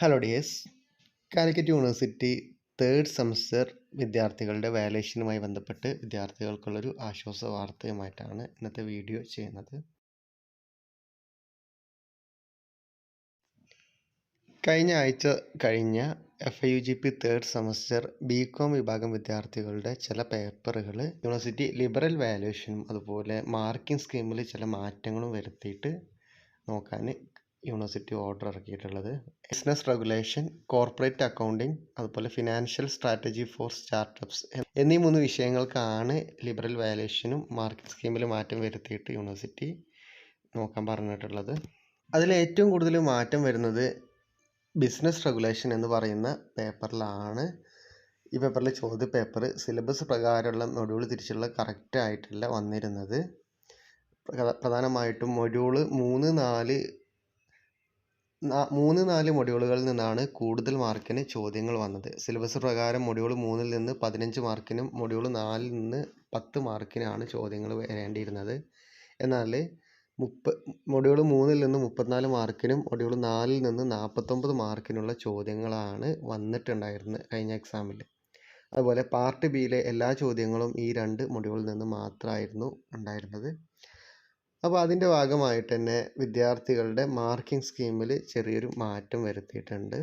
Hello dears Calicut University third semester വിദ്യാർത്ഥികളുടെ വാലേഷനുമായി ബന്ധപ്പെട്ട് വിദ്യാർത്ഥികൾക്കുള്ളൊരു ആശ്വാസ വാർത്തയുമായിട്ടാണ് ഇന്നത്തെ വീഡിയോ ചെയ്യുന്നത്. കഴിഞ്ഞ ആഴ്ച കഴിഞ്ഞ F I U G P third semester B Com വിഭാഗം വിദ്യാർത്ഥികളുടെ ചില പേപ്പറുകൾ യൂണിവേഴ്സിറ്റി ലിബറൽ വാല്യുവേഷനും അതുപോലെ മാർക്കിംഗ് സ്കീമിൽ ചില മാറ്റങ്ങളും വരുത്തിയിട്ട് നോക്കാൻ യൂണിവേഴ്സിറ്റി ഓർഡർ ഇറക്കിയിട്ടുള്ളത്. ബിസിനസ് റെഗുലേഷൻ കോർപ്പറേറ്റ് അക്കൗണ്ടിംഗ് അതുപോലെ ഫിനാൻഷ്യൽ സ്ട്രാറ്റജി ഫോർ സ്റ്റാർട്ടപ്സ് എന്നീ മൂന്ന് വിഷയങ്ങൾക്കാണ് ലിബറൽ വാലേഷനും മാർക്കറ്റ് സ്കീമിൽ മാറ്റം വരുത്തിയിട്ട് യൂണിവേഴ്സിറ്റി നോക്കാൻ പറഞ്ഞിട്ടുള്ളത്. അതിൽ ഏറ്റവും കൂടുതൽ മാറ്റം വരുന്നത് ബിസിനസ് റെഗുലേഷൻ എന്ന് പറയുന്ന പേപ്പറിലാണ്. ഈ പേപ്പറിലെ ചോദ്യ പേപ്പർ സിലബസ് പ്രകാരമുള്ള മൊഡ്യൂൾ തിരിച്ചുള്ള കറക്റ്റ് ആയിട്ടല്ല വന്നിരുന്നത് പ്രധാനമായിട്ടും മൊഡ്യൂൾ മൂന്ന് നാല് മൂന്ന് നാല് മൊഡ്യൂളുകളിൽ നിന്നാണ് കൂടുതൽ മാർക്കിന് ചോദ്യങ്ങൾ വന്നത്. സിലബസ് പ്രകാരം മൊഡ്യൂൾ മൂന്നിൽ നിന്ന് പതിനഞ്ച് മാർക്കിനും മൊഡ്യൂൾ നാലിൽ നിന്ന് പത്ത് മാർക്കിനാണ് ചോദ്യങ്ങൾ വരേണ്ടിയിരുന്നത്. എന്നാൽ മുപ്പ മൊഡ്യൂൾ മൂന്നിൽ നിന്ന് മുപ്പത്തിനാല് മാർക്കിനും മൊഡ്യൂൾ നാലിൽ നിന്ന് നാൽപ്പത്തൊമ്പത് മാർക്കിനുള്ള ചോദ്യങ്ങളാണ് വന്നിട്ടുണ്ടായിരുന്നത് കഴിഞ്ഞ എക്സാമിൽ അതുപോലെ പാർട്ട് ബിയിലെ എല്ലാ ചോദ്യങ്ങളും ഈ രണ്ട് മൊഡ്യൂളിൽ നിന്ന് മാത്രമായിരുന്നു ഉണ്ടായിരുന്നത്. അപ്പോൾ അതിന്റെ ഭാഗമായിട്ട് തന്നെ വിദ്യാർത്ഥികളുടെ മാർക്കിംഗ് സ്കീമിൽ ചെറിയൊരു മാറ്റം വരുത്തിയിട്ടുണ്ട്.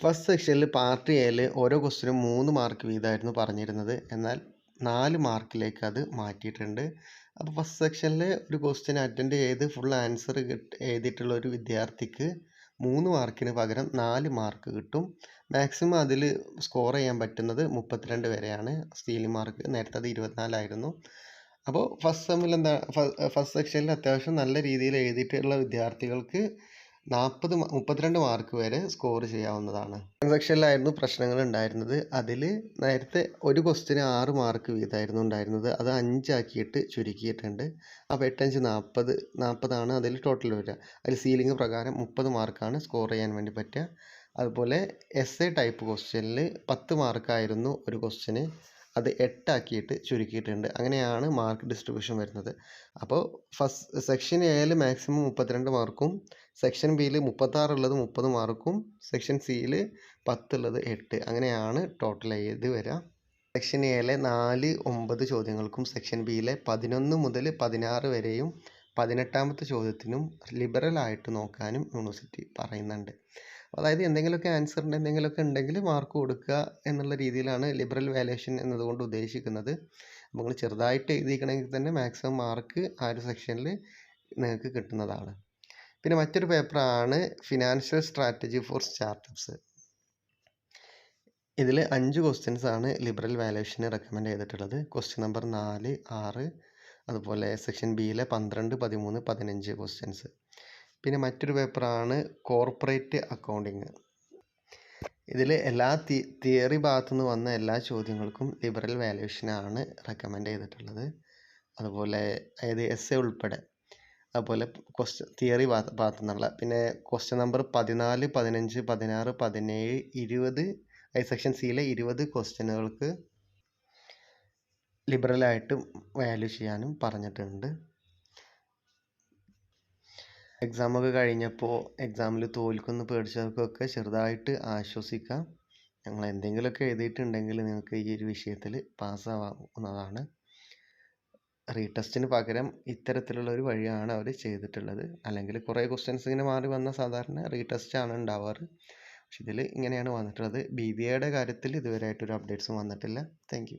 ഫസ്റ്റ് സെക്ഷനിൽ പാർട്ട് എയിൽ ഓരോ ക്വസ്റ്റിനും മൂന്ന് മാർക്ക് വീതമായിരുന്നു പറഞ്ഞിരുന്നത്. എന്നാൽ നാല് മാർക്കിലേക്ക് അത് മാറ്റിയിട്ടുണ്ട്. അപ്പോൾ ഫസ്റ്റ് സെക്ഷനിൽ ഒരു ക്വസ്റ്റ്യൻ അറ്റൻഡ് ചെയ്ത് ഫുൾ ആൻസർ എഴുതിയിട്ടുള്ള ഒരു വിദ്യാർത്ഥിക്ക് മൂന്ന് മാർക്കിന് പകരം നാല് മാർക്ക് കിട്ടും. മാക്സിമം അതിൽ സ്കോർ ചെയ്യാൻ പറ്റുന്നത് മുപ്പത്തിരണ്ട് വരെയാണ്. സ്റ്റീലിംഗ് മാർക്ക് നേരത്തെ അത് ഇരുപത്തിനാലായിരുന്നു. അപ്പോൾ ഫസ്റ്റ് സെമ്മിൽ എന്താ ഫസ്റ്റ് സെക്ഷനിൽ അത്യാവശ്യം നല്ല രീതിയിൽ എഴുതിയിട്ടുള്ള വിദ്യാർത്ഥികൾക്ക് നാൽപ്പത് മുപ്പത്തിരണ്ട് മാർക്ക് വരെ സ്കോർ ചെയ്യാവുന്നതാണ്. സെക്ഷനിലായിരുന്നു പ്രശ്നങ്ങൾ ഉണ്ടായിരുന്നത്. അതിൽ നേരത്തെ ഒരു ക്വസ്റ്റിന് ആറ് മാർക്ക് വീതമായിരുന്നു ഉണ്ടായിരുന്നത്. അത് അഞ്ചാക്കിയിട്ട് ചുരുക്കിയിട്ടുണ്ട്. അപ്പോൾ എട്ടഞ്ച് നാൽപ്പത് നാൽപ്പതാണ് അതിൽ ടോട്ടൽ വരിക. അതിൽ സീലിംഗ് പ്രകാരം മുപ്പത് മാർക്കാണ് സ്കോർ ചെയ്യാൻ വേണ്ടി പറ്റുക. അതുപോലെ എസ് എ ടൈപ്പ് ക്വസ്റ്റ്യനിൽ പത്ത് മാർക്കായിരുന്നു ഒരു ക്വസ്റ്റിന് അത് എട്ടാക്കിയിട്ട് ചുരുക്കിയിട്ടുണ്ട്. അങ്ങനെയാണ് മാർക്ക് ഡിസ്ട്രിബ്യൂഷൻ വരുന്നത്. അപ്പോൾ ഫസ്റ്റ് സെക്ഷൻ എയിൽ മാക്സിമം മുപ്പത്തിരണ്ട് മാർക്കും സെക്ഷൻ ബിയിൽ മുപ്പത്താറുള്ളത് മുപ്പത് മാർക്കും സെക്ഷൻ സിയിൽ പത്തുള്ളത് എട്ട്. അങ്ങനെയാണ് ടോട്ടൽ ഏത് വരിക? സെക്ഷൻ എയിലെ നാല് ഒമ്പത് ചോദ്യങ്ങൾക്കും സെക്ഷൻ ബിയിലെ പതിനൊന്ന് മുതൽ പതിനാറ് വരെയും പതിനെട്ടാമത്തെ ചോദ്യത്തിനും ലിബറൽ ആയിട്ട് നോക്കാനും യൂണിവേഴ്സിറ്റി പറയുന്നുണ്ട്. അതായത് എന്തെങ്കിലുമൊക്കെ ആൻസറിന്റെ എന്തെങ്കിലുമൊക്കെ ഉണ്ടെങ്കിൽ മാർക്ക് കൊടുക്കുക എന്നുള്ള രീതിയിലാണ് ലിബറൽ വാല്യുവേഷൻ എന്നതുകൊണ്ട് ഉദ്ദേശിക്കുന്നത്. നമ്മൾ ചെറുതായിട്ട് എഴുതിക്കണമെങ്കിൽ തന്നെ മാക്സിമം മാർക്ക് ആ ഒരു സെക്ഷനിൽ നിങ്ങൾക്ക് കിട്ടുന്നതാണ്. പിന്നെ മറ്റൊരു പേപ്പറാണ് ഫിനാൻഷ്യൽ സ്ട്രാറ്റജി ഫോർ സ്റ്റാർട്ടപ്സ് ഇതിൽ അഞ്ച് ക്വസ്റ്റ്യൻസ് ആണ് ലിബറൽ വാല്യുവേഷന് റെക്കമെൻഡ് ചെയ്തിട്ടുള്ളത്. ക്വസ്റ്റ്യൻ നമ്പർ നാല് ആറ് അതുപോലെ സെക്ഷൻ ബിയിലെ പന്ത്രണ്ട് പതിമൂന്ന് പതിനഞ്ച് ക്വസ്റ്റ്യൻസ് പിന്നെ മറ്റൊരു പേപ്പറാണ് കോർപ്പറേറ്റ് അക്കൗണ്ടിങ്. ഇതിൽ എല്ലാ തി തിയറി ഭാഗത്തു നിന്ന് വന്ന എല്ലാ ചോദ്യങ്ങൾക്കും ലിബറൽ വാല്യുവേഷനാണ് റെക്കമെൻഡ് ചെയ്തിട്ടുള്ളത്. അതുപോലെ അതായത് എസ് എ ഉൾപ്പെടെ. അതുപോലെ ക്വസ്റ്റ്യൻ തിയറി ഭാഗത്തു നിന്നുള്ള പിന്നെ ക്വസ്റ്റ്യൻ നമ്പർ പതിനാല് പതിനഞ്ച് പതിനാറ് പതിനേഴ് ഇരുപത് ഐ സെക്ഷൻ സിയിലെ ഇരുപത് ക്വസ്റ്റ്യനുകൾക്ക് ലിബറലായിട്ട് വാല്യൂ ചെയ്യാനും പറഞ്ഞിട്ടുണ്ട്. എക്സാമൊക്കെ കഴിഞ്ഞപ്പോൾ എക്സാമിൽ തോൽക്കുമെന്ന് പേടിച്ചവർക്കൊക്കെ ചെറുതായിട്ട് ആശ്വസിക്കാം. ഞങ്ങൾ എന്തെങ്കിലുമൊക്കെ എഴുതിയിട്ടുണ്ടെങ്കിൽ നിങ്ങൾക്ക് ഈ ഒരു വിഷയത്തിൽ പാസ്സാവുന്നതാണ് റീടെസ്റ്റിന് പകരം ഇത്തരത്തിലുള്ള ഒരു വഴിയാണ് അവർ ചെയ്തിട്ടുള്ളത്. അല്ലെങ്കിൽ കുറേ ക്വസ്റ്റ്യൻസ് ഇങ്ങനെ മാറി വന്ന സാധാരണ റീടെസ്റ്റ് ആണ് ഉണ്ടാവാറ്. പക്ഷെ ഇതിൽ ഇങ്ങനെയാണ് വന്നിട്ടുള്ളത്. ബി ബി എയുടെ കാര്യത്തിൽ ഇതുവരെയായിട്ടൊരു അപ്ഡേറ്റ്സും വന്നിട്ടില്ല. താങ്ക്